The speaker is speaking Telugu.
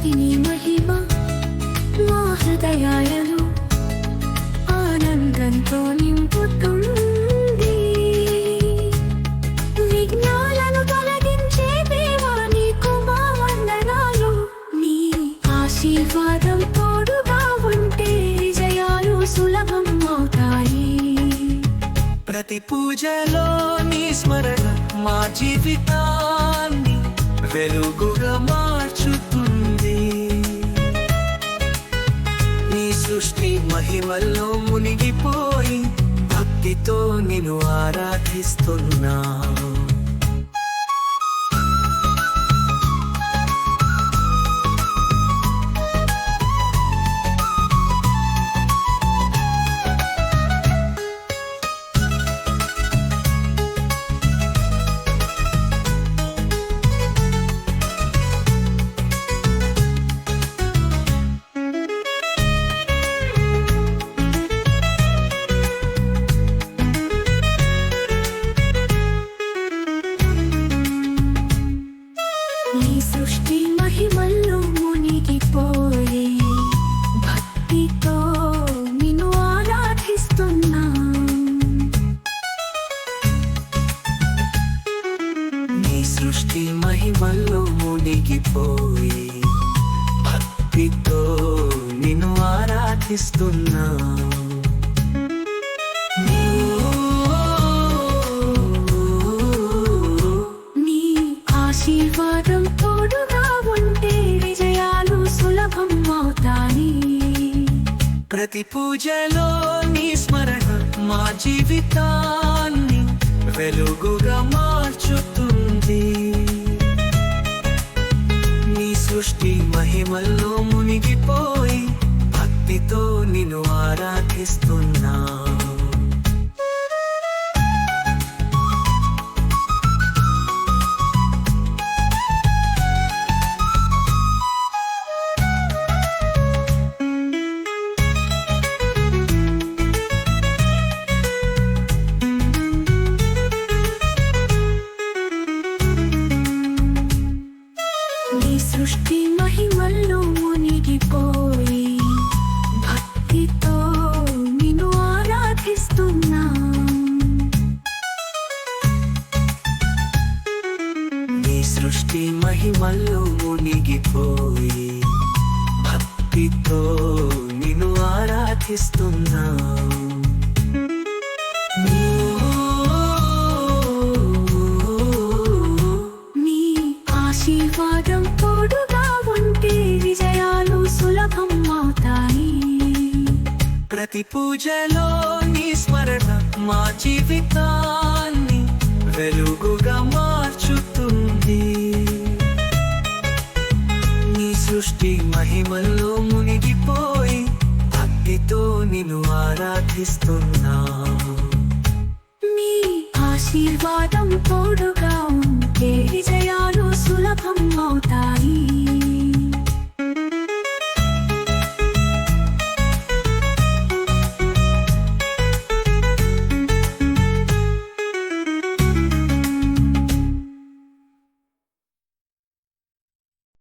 స్థుతి మహిమ మా హృదయాలను ఆనందంతో నింపుతుంది నీ ఆశీర్వాదం ఉంటే సులభం అవుతాయి ప్రతి పూజలో నీ స్మరణ మా జీవితాన్ని వెలుగుగా మా సృష్టి మహిమల్లో మునిగిపోయి భక్తితో నిన్ను ఆరాధిస్తున్నా సృష్టి మహిమల్లో మునిగిపోయి భక్తితో నిన్ను ఆరాధిస్తున్నా. నీ ఆశీర్వాదం తోడుగా ఉంటే విజయాలు సులభం అవుతాయి. ప్రతి పూజలో నీ స్మరణ మా జీవితాన్ని వెలుగుగా మార్చుతుంది సృష్టి మహిమల్లో మునిగిపోయి భక్తితో నిన్ను ఆరాధిస్తున్నా. సృష్టి మహిమల్లో మునిగిపోయి భక్తితో నిన్ను ఆరాధిస్తున్నా నీ ఆశీర్వాదం తోడుగా ఉంటే విజయాలు సులభం అవుతాయి. ప్రతి పూజలో నీ స్మరణ మా జీవితాన్ని సృష్టి మహిమల్లో మునిగిపోయి భక్తితో నిన్ను ఆరాధిస్తున్నా. నీ ఆశీర్వాదం తోడుగా ఉంటే విజయాలు సులభం అవుతాయి.